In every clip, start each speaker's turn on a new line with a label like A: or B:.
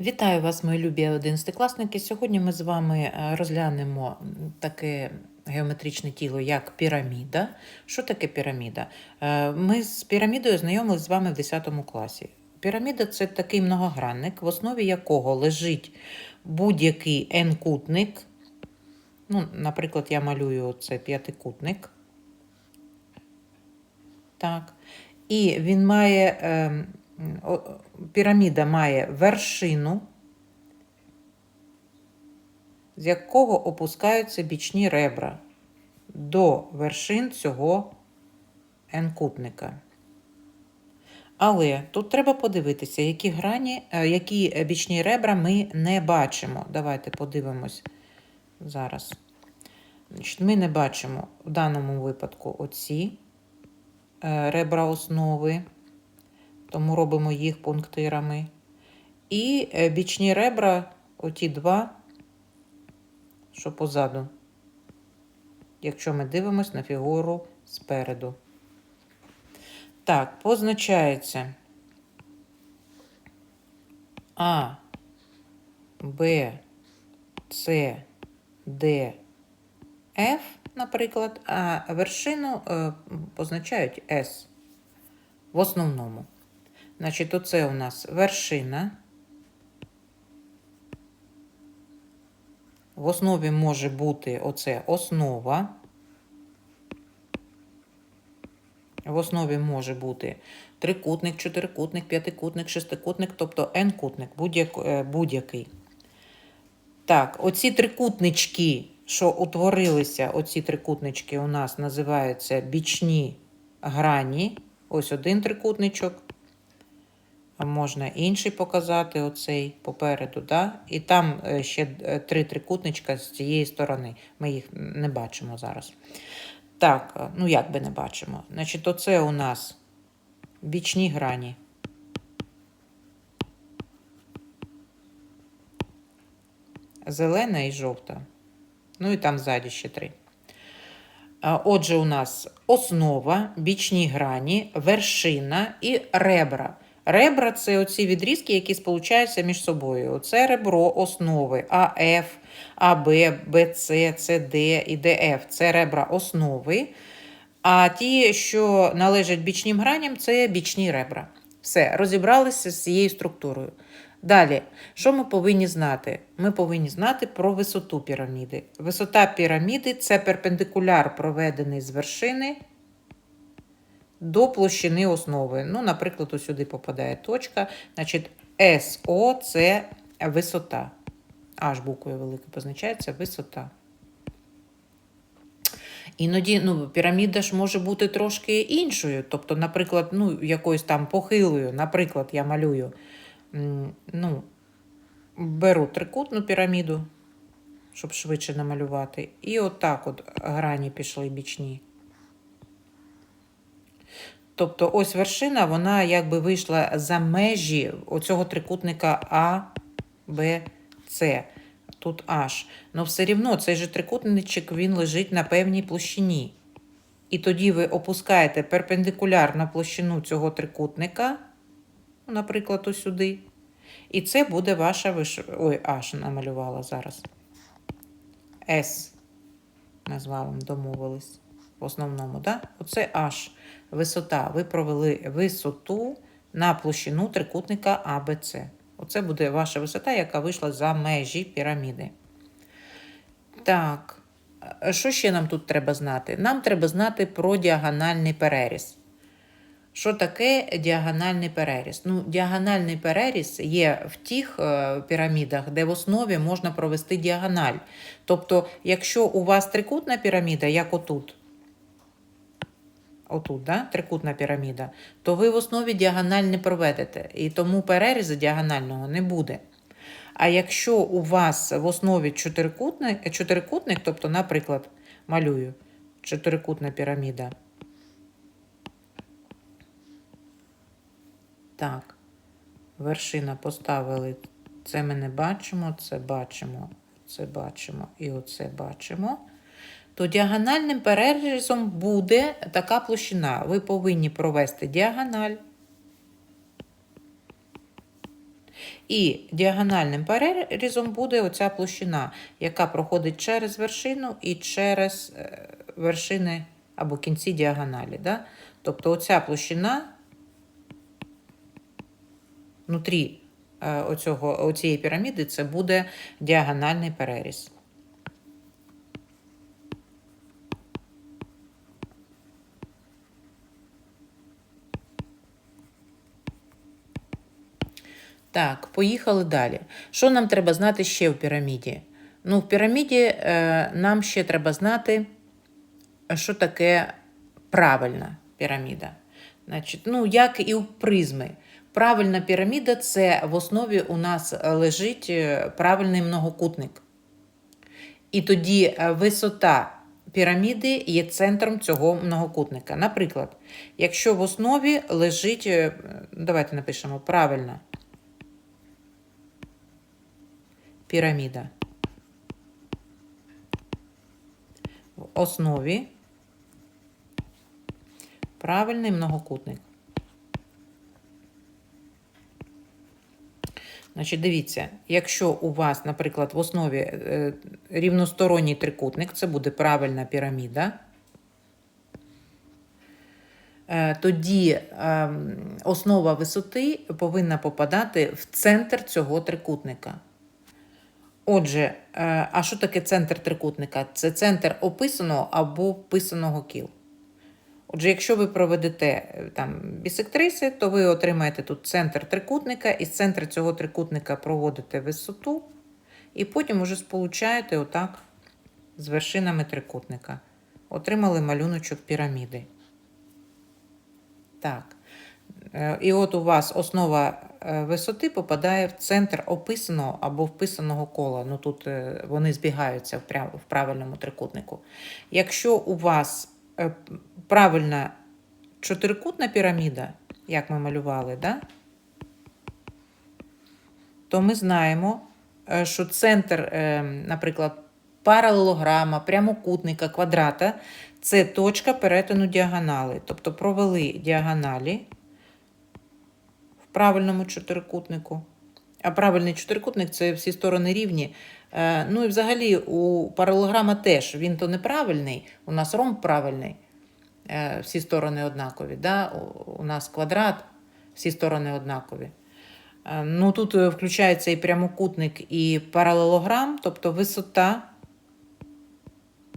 A: Вітаю вас, мої любі одинадцятикласники. Сьогодні ми з вами е, розглянемо таке геометричне тіло, як піраміда. Що таке піраміда? Е, Ми з пірамідою знайомились з вами в 10 класі. Піраміда це такий многогранник, в основі якого лежить будь-який n-кутник. Ну, наприклад, я малюю це п'ятикутник. Так. І він має, ем, піраміда має вершину, з якого опускаються бічні ребра до вершин цього n-кутника. Але тут треба подивитися, які грані, е, які бічні ребра ми не бачимо. Давайте подивимось зараз. Ми не бачимо в даному випадку оці е, ребра основи, тому робимо їх пунктирами. І е, бічні ребра, оті два, що позаду, якщо ми дивимося на фігуру спереду. Так, позначається А, Б, С, Д, F, наприклад, а вершину е, позначають S в основному. Значить, оце у нас вершина. В основі може бути оце основа. В основі може бути трикутник, чотирикутник, п'ятикутник, шестикутник, тобто n-кутник, е, будь-який. Так, оці трикутнички, що утворилися, оці трикутнички у нас називаються бічні грані. Ось один трикутничок. Можна інший показати, оцей попереду. Да? І там е, ще е, три трикутничка з цієї сторони. Ми їх не бачимо зараз. Так, е, ну як би не бачимо. Значить, оце у нас бічні грані. Зелена і жовта. Ну і там ззаді ще три. Отже, у нас основа, бічні грані, вершина і ребра. Ребра це оці відрізки, які сполучаються між собою. Це ребро основи АФ, АБ, БЦ, СД і ДФ. Це ребра основи. А ті, що належать бічнім граням, це бічні ребра. Все, розібралися з цією структурою. Далі, що ми повинні знати? Ми повинні знати про висоту піраміди. Висота піраміди це перпендикуляр, проведений з вершини до площини основи. Ну, наприклад, сюди попадає точка. Значить, СО це висота. Аж буквою великою позначається висота. Іноді ну, піраміда ж може бути трошки іншою. Тобто, наприклад, ну, якоюсь там похилою. Наприклад, я малюю. Ну, беру трикутну піраміду, щоб швидше намалювати. І отак от грані пішли бічні. Тобто ось вершина, вона якби вийшла за межі оцього трикутника А, Б, С. Тут H. Ну все рівно цей же трикутничок він лежить на певній площині. І тоді ви опускаєте перпендикулярно площину цього трикутника, наприклад, ось сюди. І це буде ваша виш... Ой, H намалювала зараз. S. Ми з вами домовились в основному, да? Оце H. Висота. Ви провели висоту на площину трикутника АБЦ. Оце буде ваша висота, яка вийшла за межі піраміди. Так, що ще нам тут треба знати? Нам треба знати про діагональний переріз. Що таке діагональний переріз? Ну, діагональний переріз є в тих е, пірамідах, де в основі можна провести діагональ. Тобто, якщо у вас трикутна піраміда, як отут, отут, да? трикутна піраміда, то ви в основі діагональ не проведете. І тому перерізу діагонального не буде. А якщо у вас в основі чотирикутник, чотирикутник тобто, наприклад, малюю чотирикутна піраміда. Так, вершина поставили. Це ми не бачимо, це бачимо, це бачимо і оце бачимо. То діагональним перерізом буде така площина. Ви повинні провести діагональ. І діагональним перерізом буде оця площина, яка проходить через вершину і через е, вершини або кінці діагоналі. Да? Тобто оця площина внутрі е, оцієї піраміди це буде діагональний переріз. Так, поїхали далі. Що нам треба знати ще в піраміді? Ну, в піраміді е, нам ще треба знати, що таке правильна піраміда. Значить, ну, як і у призми. Правильна піраміда це в основі у нас лежить е, правильний многокутник. І тоді е, висота піраміди є центром цього многокутника. Наприклад, якщо в основі лежить, е, давайте напишемо правильна піраміда. В основі правильний многокутник. Значить, дивіться, якщо у вас, наприклад, в основі е, рівносторонній трикутник, це буде правильна піраміда, е, тоді е, основа висоти повинна попадати в центр цього трикутника. Отже, е, а що таке центр трикутника? Це центр описаного або вписаного кіл. Отже, якщо ви проведете е, там бісектриси, то ви отримаєте тут центр трикутника, і з центру цього трикутника проводите висоту, і потім уже сполучаєте отак з вершинами трикутника. Отримали малюночок піраміди. Так. Е, І от у вас основа е, висоти попадає в центр описаного або вписаного кола. Ну тут е, вони збігаються в правильному трикутнику. Якщо у вас правильна чотирикутна піраміда, як ми малювали, да? то ми знаємо, що центр, наприклад, паралелограма, прямокутника, квадрата це точка перетину діагонали. Тобто провели діагоналі правильному чотирикутнику. А правильний чотирикутник це всі сторони рівні. Е, Ну і взагалі у паралелограма теж він то неправильний, у нас ромб правильний, е, всі сторони однакові. Да? У- нас квадрат, всі сторони однакові. Е, Ну, тут включається і прямокутник, і паралелограм, тобто висота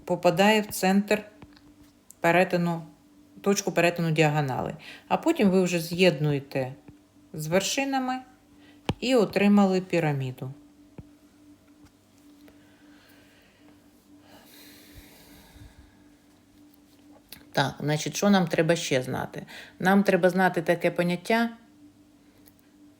A: попадає в центр перетину, точку перетину діагонали. А потім ви вже з'єднуєте з вершинами і отримали піраміду. Так, значить, що нам треба ще знати? Нам треба знати таке поняття,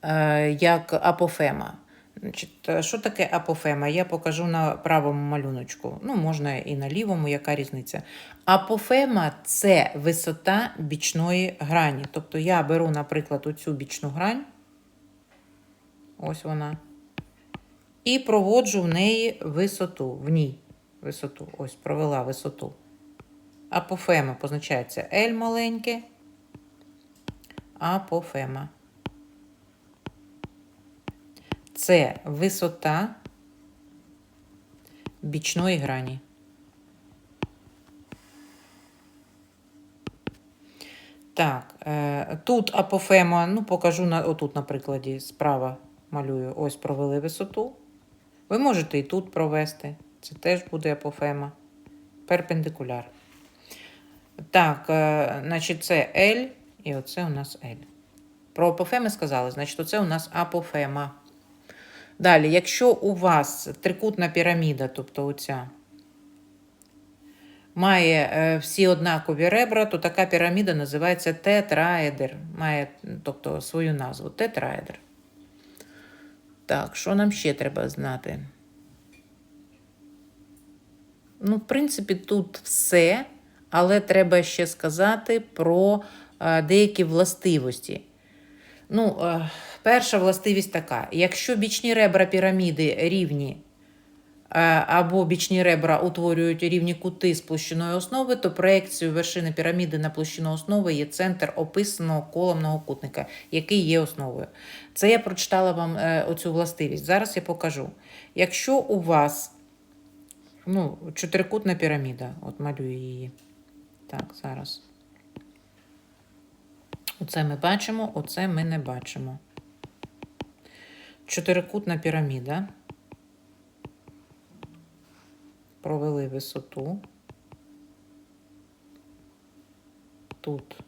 A: е, як апофема. Значить, е, що таке апофема? Я покажу на правому малюночку. Ну, можна і на лівому, яка різниця. Апофема це висота бічної грані. Тобто я беру, наприклад, оцю бічну грань. Ось вона. І проводжу в неї висоту. В ній висоту. Ось провела висоту. Апофема позначається L маленьке. Апофема. Це висота бічної грані. Так, е, тут апофема, ну покажу отут на прикладі справа малюю. Ось провели висоту. Ви можете і тут провести. Це теж буде апофема. Перпендикуляр. Так, е, значить, це L, і оце у нас L. Про апофеми сказали, значить, оце у нас апофема. Далі, якщо у вас трикутна піраміда, тобто оця, має е, всі однакові ребра, то така піраміда називається тетраедр. Має тобто, свою назву тетраедр. Так, що нам ще треба знати? Ну, в принципі, тут все, але треба ще сказати про е, деякі властивості. Ну, е, перша властивість така: якщо бічні ребра піраміди рівні е, або бічні ребра утворюють рівні кути з площиною основи, то проекцією вершини піраміди на площину основи є центр описаного кола многокутника, який є основою. Це я прочитала вам е, оцю властивість. Зараз я покажу. Якщо у вас ну, чотирикутна піраміда, от малюю її. Так, зараз. Оце ми бачимо, оце ми не бачимо. Чотирикутна піраміда. Провели висоту. Тут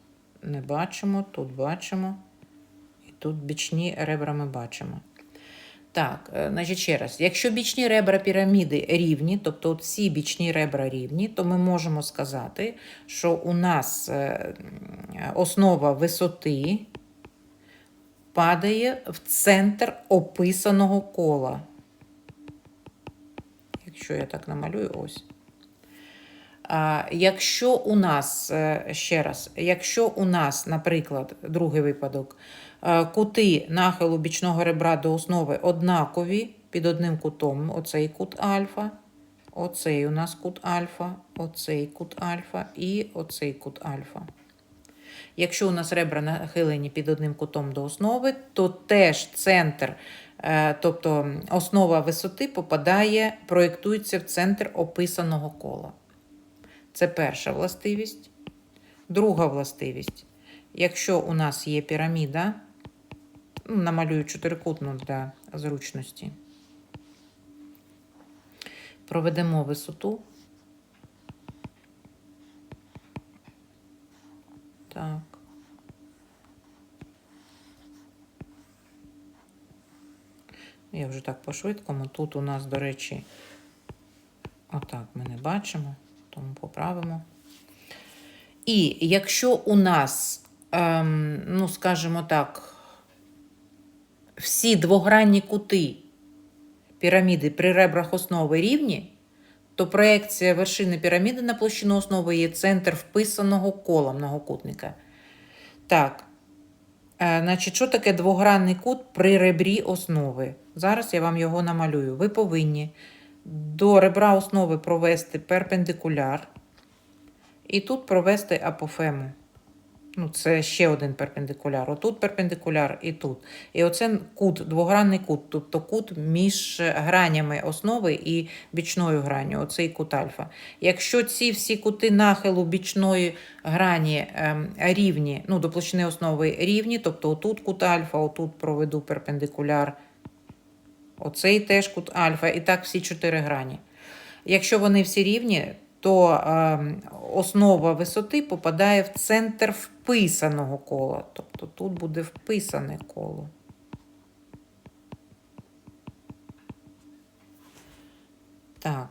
A: не бачимо, тут бачимо. І тут бічні ребра ми бачимо. Так, е, значить ще раз. Якщо бічні ребра піраміди рівні, тобто от всі бічні ребра рівні, то ми можемо сказати, що у нас е, основа висоти падає в центр описаного кола. Якщо я так намалюю, ось. Якщо у нас, е, ще раз, якщо у нас, наприклад, другий випадок, кути нахилу бічного ребра до основи однакові під одним кутом, оцей кут альфа, оцей у нас кут альфа, оцей кут альфа і оцей кут альфа. Якщо у нас ребра нахилені під одним кутом до основи, то теж центр, е, тобто основа висоти попадає, проєктується в центр описаного кола. Це перша властивість. Друга властивість. Якщо у нас є піраміда, намалюю чотирикутну для зручності, проведемо висоту. Так. Я вже так по-швидкому. Тут у нас, до речі, отак ми не бачимо, тому поправимо. І якщо у нас, ем, ну, скажімо так, всі двогранні кути піраміди при ребрах основи рівні, то проекція вершини піраміди на площину основи є центр вписаного кола многокутника. Так, е, значить, що таке двогранний кут при ребрі основи? Зараз я вам його намалюю. Ви повинні до ребра основи провести перпендикуляр і тут провести апофему. Ну, це ще один перпендикуляр. Отут перпендикуляр і тут. І оце кут, двогранний кут, тобто кут між гранями основи і бічною гранню, оцей кут альфа. Якщо ці всі кути нахилу бічної грані ем, рівні, ну, до площини основи рівні, тобто отут кут альфа, отут проведу перпендикуляр, оцей теж кут альфа, і так всі чотири грані. Якщо вони всі рівні, то е, основа висоти попадає в центр вписаного кола. Тобто тут буде вписане коло. Так.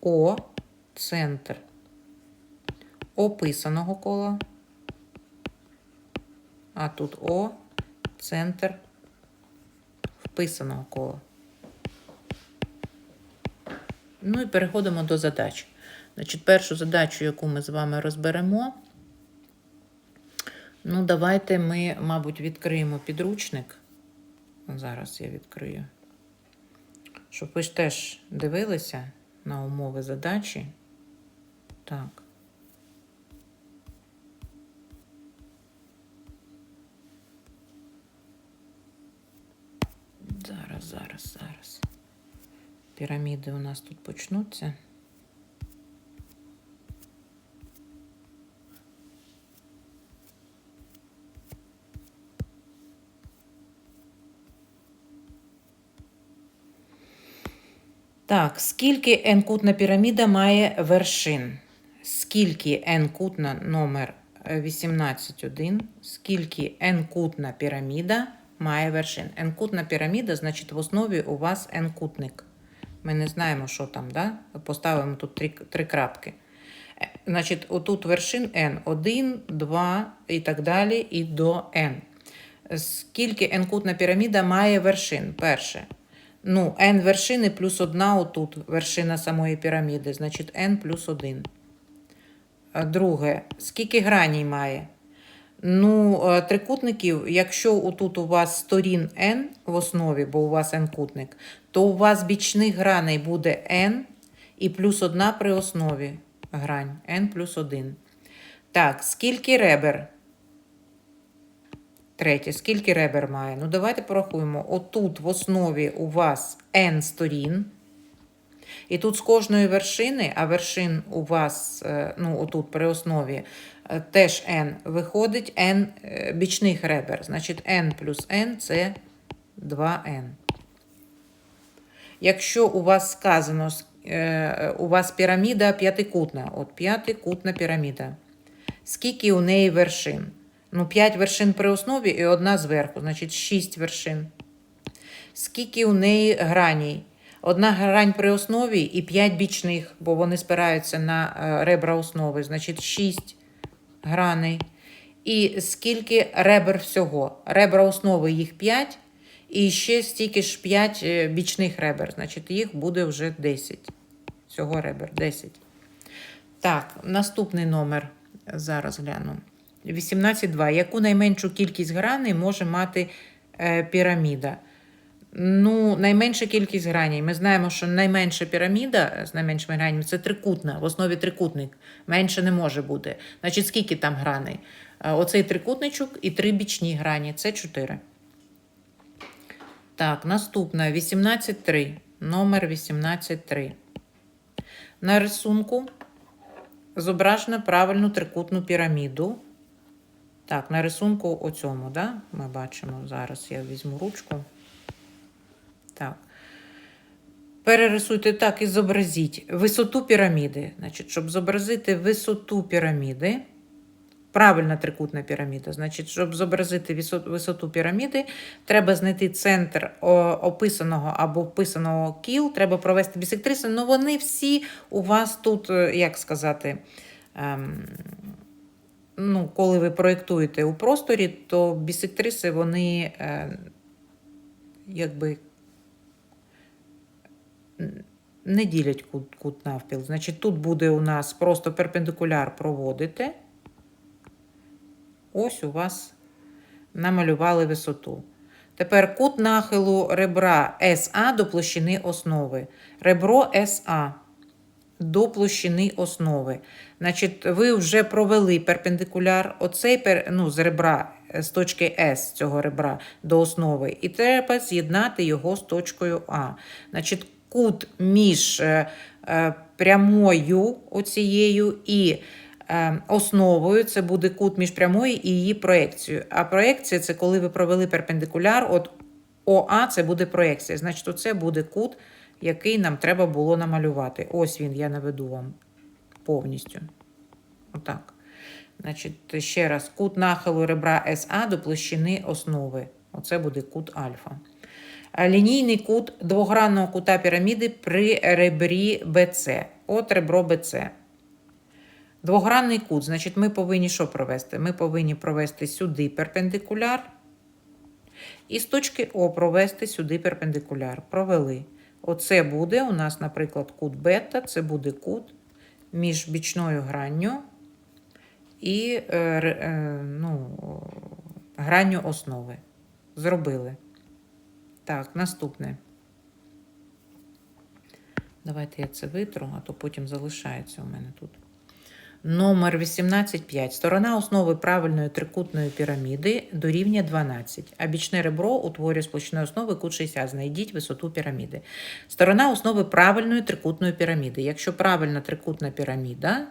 A: О центр описаного кола. А тут О центр вписаного кола. Ну і переходимо до задач. Значить, першу задачу, яку ми з вами розберемо. Ну, давайте ми, мабуть, відкриємо підручник. Зараз я відкрию. Щоб ви ж теж дивилися на умови задачі. Так. Зараз, зараз, зараз. Піраміди у нас тут почнуться. Так, скільки n-кутна піраміда має вершин? Скільки n-кутна номер е, 18.1, скільки n-кутна піраміда має вершин? N-кутна піраміда, значить, в основі у вас n-кутник. Ми не знаємо, що там, да? Поставимо тут три, три крапки. Е, Значить, отут вершин n 1, 2 і так далі, і до n. Скільки n-кутна піраміда має вершин? Перше. Ну, n вершини плюс одна отут, вершина самої піраміди, значить n плюс 1. Друге, скільки граній має? Ну, е, трикутників, якщо отут у вас сторін n в основі, бо у вас n кутник, то у вас бічних граней буде n і плюс одна при основі грань. n плюс 1. Так, скільки ребер? Третє, скільки ребер має? Ну, давайте порахуємо. Отут в основі у вас n сторін. І тут з кожної вершини, а вершин у вас, е, ну, отут при основі, теж n, виходить n е, бічних ребер. Значить, n плюс n це 2n. Якщо у вас сказано, е, у вас піраміда п'ятикутна, от п'ятикутна піраміда. Скільки у неї вершин? Ну, 5 вершин при основі і одна зверху, значить 6 вершин. Скільки у неї граній? Одна грань при основі і 5 бічних, бо вони спираються на е, ребра основи, значить 6 граней. І скільки ребер всього? Ребра основи їх 5, і ще стільки ж 5 бічних ребер, значить їх буде вже 10. Всього ребер 10. Так, наступний номер зараз гляну. 18.2. Яку найменшу кількість граней може мати е, піраміда? Ну, найменша кількість граней. Ми знаємо, що найменша піраміда з найменшими гранями це трикутна, в основі трикутник. Менше не може бути. Значить, скільки там граней? Е, Оцей трикутничок і три бічні грані це 4. Так, наступна 18.3. Номер 18.3. На рисунку зображено правильну трикутну піраміду. Так, на рисунку оцьому, да? ми бачимо. Зараз я візьму ручку. Так. Перерисуйте так і зобразіть висоту піраміди. Значить, щоб зобразити висоту піраміди, правильна трикутна піраміда. Значить, щоб зобразити висоту піраміди, треба знайти центр описаного або вписаного кіл, треба провести бісектриси. Ну, вони всі у вас тут, е, як сказати, ем, ну, коли ви проєктуєте у просторі, то бісектриси вони е, якби не ділять кут, кут навпіл. Значить, тут буде у нас просто перпендикуляр проводите. Ось у вас намалювали висоту. Тепер кут нахилу ребра СА до площини основи. Ребро СА до площини основи. Значить, ви вже провели перпендикуляр оцей ну, з ребра з точки С цього ребра до основи, і треба з'єднати його з точкою А. Значить, кут між е, е, прямою оцією і е, основою це буде кут між прямою і її проекцією. А проекція це коли ви провели перпендикуляр, от ОА це буде проекція. Значить, оце буде кут, який нам треба було намалювати. Ось він, я наведу вам повністю. Отак. Значить, ще раз, кут нахилу ребра СА до площини основи. Оце буде кут альфа. А Лінійний кут двогранного кута піраміди при ребрі БЦ. От ребро БЦ. Двогранний кут, значить, ми повинні що провести? Ми повинні провести сюди перпендикуляр. І з точки О провести сюди перпендикуляр. Провели. Оце буде у нас, наприклад, кут бета, це буде кут між бічною гранню і е, е, ну, гранню основи. Зробили. Так, наступне. Давайте я це витру, а то потім залишається у мене тут. Номер 18.5. Сторона основи правильної трикутної піраміди дорівнює 12, а бічне ребро утворює з основи кут 60. Знайдіть висоту піраміди. Сторона основи правильної трикутної піраміди. Якщо правильна трикутна піраміда,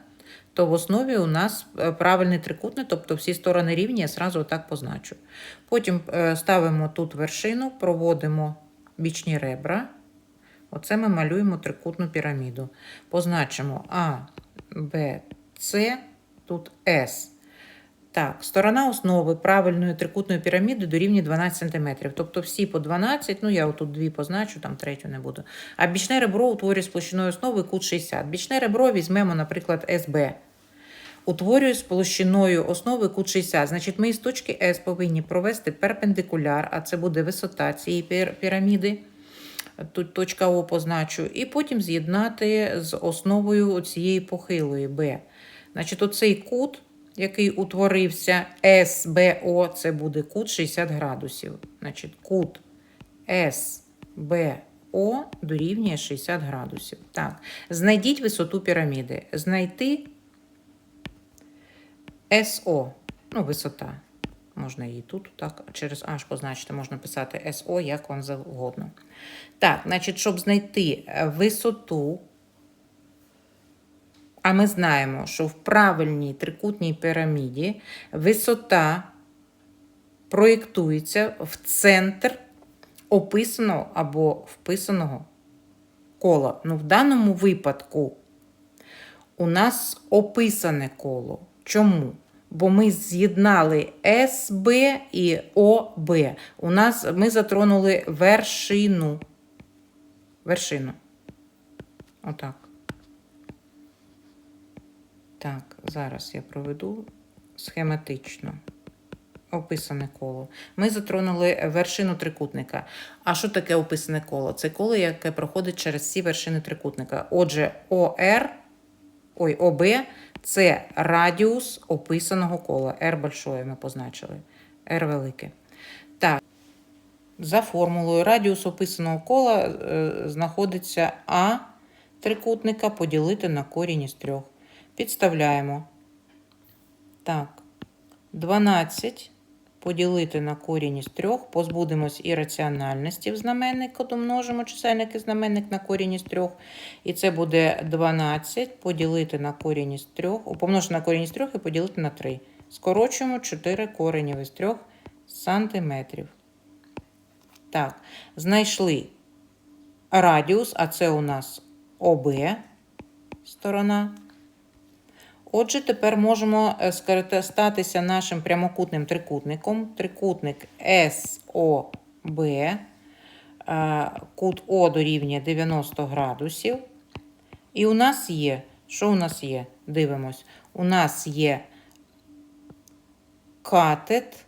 A: то в основі у нас е, правильний трикутний, тобто всі сторони рівні, я сразу так позначу. Потім е, ставимо тут вершину, проводимо бічні ребра. Оце ми малюємо трикутну піраміду. Позначимо А, Б, С, тут С. Так, сторона основи правильної трикутної піраміди дорівнює 12 см. Тобто всі по 12, ну я отут дві позначу, там третю не буду. А бічне ребро утворює з основи кут 60. Бічне ребро візьмемо, наприклад, СБ. Утворює з площиною основи кут 60. Значить, ми із точки С повинні провести перпендикуляр, а це буде висота цієї піраміди. Тут точка О позначу, і потім з'єднати з основою цієї похилої Б. Значить, оцей кут який утворився СБО, це буде кут 60 градусів. Значить, кут СБО дорівнює 60 градусів. Так, знайдіть висоту піраміди. Знайти СО, ну, висота. Можна її тут так через H позначити, можна писати СО, як вам завгодно. Так, значить, щоб знайти висоту, а ми знаємо, що в правильній трикутній піраміді висота проєктується в центр описаного або вписаного кола. Ну, в даному випадку у нас описане коло. Чому? Бо ми з'єднали СБ і ОБ. У нас ми затронули вершину. Вершину. Отак. Так, зараз я проведу схематично. Описане коло. Ми затронули вершину трикутника. А що таке описане коло? Це коло, яке проходить через всі вершини трикутника. Отже, ОР, ой, ОБ це радіус описаного кола. R большое ми позначили. R велике. Так, за формулою радіус описаного кола е, знаходиться А трикутника поділити на корінь із трьох. Підставляємо. Так, 12 поділити на корінь із трьох, позбудемось ірраціональності в знаменнику, домножимо чисельник і знаменник на корінь із трьох. І це буде 12 поділити на корінь із трьох, помножити на корінь із трьох і поділити на 3. Скорочуємо 4 коренів із 3 сантиметрів. Так, знайшли радіус, а це у нас ОБ сторона. Отже, тепер можемо е, скористатися нашим прямокутним трикутником. Трикутник СОБ, е, кут О дорівнює 90 градусів. І у нас є, що у нас є? Дивимось. У нас є катет.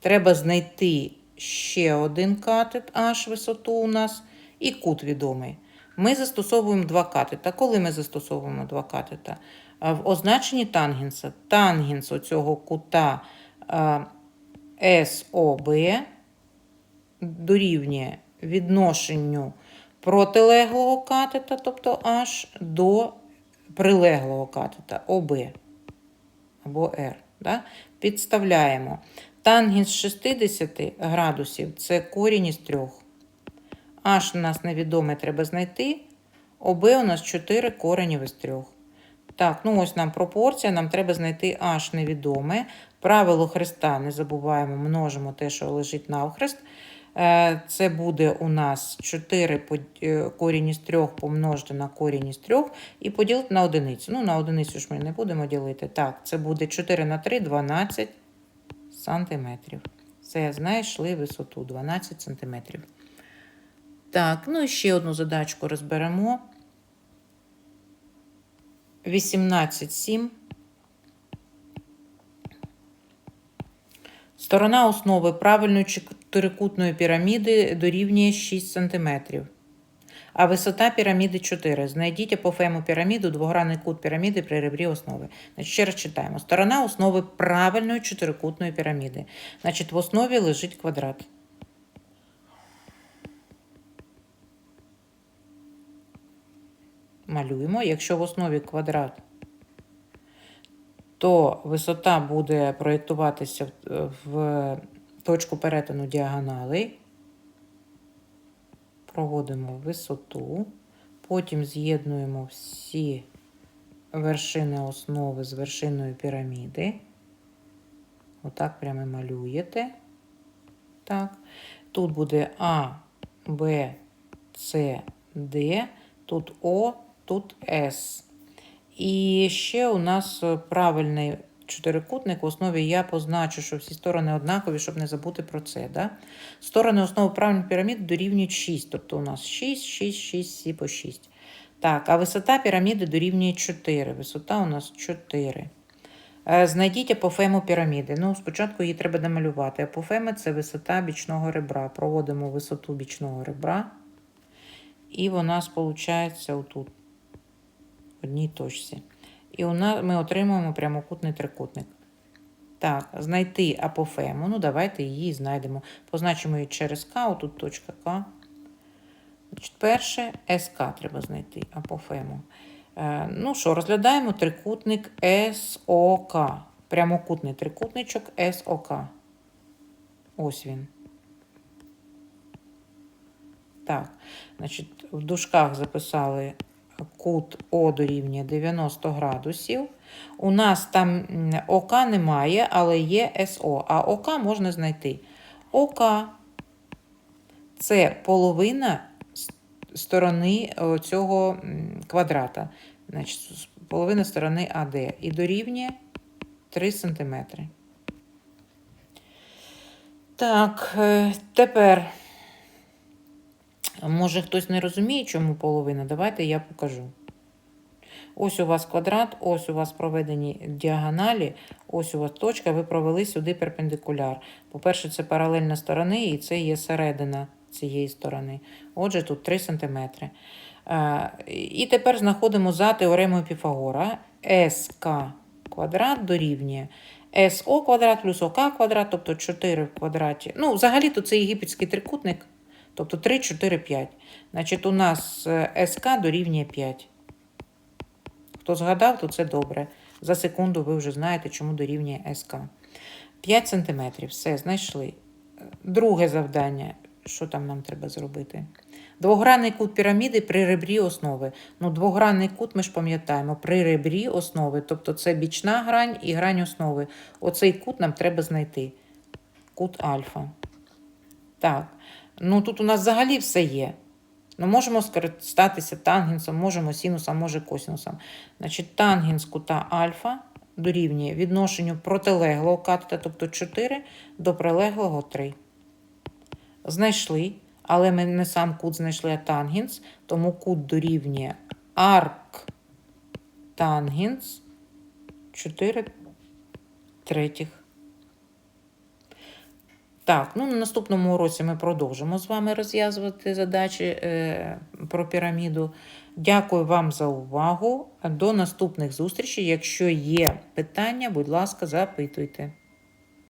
A: Треба знайти ще один катет, H висоту у нас, і кут відомий. Ми застосовуємо два катета. Коли ми застосовуємо два катета? В означенні тангенса. Тангенс оцього кута СОБ дорівнює відношенню протилеглого катета, тобто H, до прилеглого катета ОБ або R. Да? Підставляємо. Тангенс 60 градусів це корінь із трьох. H у нас невідоме треба знайти. ОБ у нас 4 коренів із 3. Так, ну ось нам пропорція, нам треба знайти H невідоме. Правило хреста не забуваємо, множимо те, що лежить навхрест. Е, Це буде у нас 4 е, корінь із 3 помножити на корінь із 3 і поділити на одиницю. Ну, на одиницю ж ми не будемо ділити. Так, це буде 4 на 3, 12 сантиметрів. Все, знайшли висоту 12 сантиметрів. Так, ну і ще одну задачку розберемо. 18,7. Сторона основи правильної чотирикутної піраміди дорівнює 6 см. А висота піраміди 4. Знайдіть апофему піраміду, двогранний кут піраміди при ребрі основи. Значить, ще раз читаємо. Сторона основи правильної чотирикутної піраміди. Значить, в основі лежить квадрат. Малюємо. Якщо в основі квадрат, то висота буде проєктуватися в точку перетину діагоналей. Проводимо висоту, потім з'єднуємо всі вершини основи з вершиною піраміди. Отак прямо малюєте. Так. Тут буде А, Б, С, Д, тут О, тут S. І ще у нас правильний чотирикутник. В основі я позначу, що всі сторони однакові, щоб не забути про це. Да? Сторони основи правильної піраміди дорівнюють 6. Тобто у нас 6, 6, 6, всі по 6. Так, а висота піраміди дорівнює 4. Висота у нас 4. Е, знайдіть апофему піраміди. Ну, Спочатку її треба намалювати. Апофема це висота бічного ребра. Проводимо висоту бічного ребра. І вона, виходить, отут одній точці. І ми отримуємо прямокутний трикутник. Так, знайти апофему. Ну, давайте її знайдемо. Позначимо її через К, отут точка К. Значить, перше СК треба знайти апофему. Е, ну що, розглядаємо трикутник СОК. Прямокутний трикутничок СОК. Ось він. Так, значить, в дужках записали кут О дорівнює 90 градусів. У нас там ОК немає, але є СО, а ОК можна знайти. ОК це половина сторони цього квадрата. Значить, половина сторони АД. І дорівнює 3 см. Так, е, тепер. Може, хтось не розуміє, чому половина? Давайте я покажу. Ось у вас квадрат, ось у вас проведені діагоналі, ось у вас точка, ви провели сюди перпендикуляр. По-перше, це паралельна сторони, і це є середина цієї сторони. Отже, тут 3 см. І тепер знаходимо за теоремою Піфагора СК квадрат дорівнює СО квадрат плюс ОК квадрат, тобто 4 в квадраті. Ну, взагалі-то це єгипетський трикутник, тобто 3, 4, 5. Значить, у нас е, СК дорівнює 5. Хто згадав, то це добре. За секунду ви вже знаєте, чому дорівнює СК. 5 см. Все, знайшли. Друге завдання. Що там нам треба зробити? Двогранний кут піраміди при ребрі основи. Ну, двогранний кут ми ж пам'ятаємо, при ребрі основи, тобто це бічна грань і грань основи. Оцей кут нам треба знайти. Кут альфа. Так. Ну тут у нас взагалі все є. Ну, можемо скористатися тангенсом, можемо синусом, може косинусом. Значить, тангенс кута альфа дорівнює відношенню протилеглого катета, тобто 4 до прилеглого 3. Знайшли, але ми не сам кут знайшли, а тангенс, тому кут дорівнює арк тангенс 4 третіх. Так, ну на наступному уроці ми продовжимо з вами розв'язувати задачі е, про піраміду. Дякую вам за увагу. До наступних зустрічей. Якщо є питання, будь ласка, запитуйте.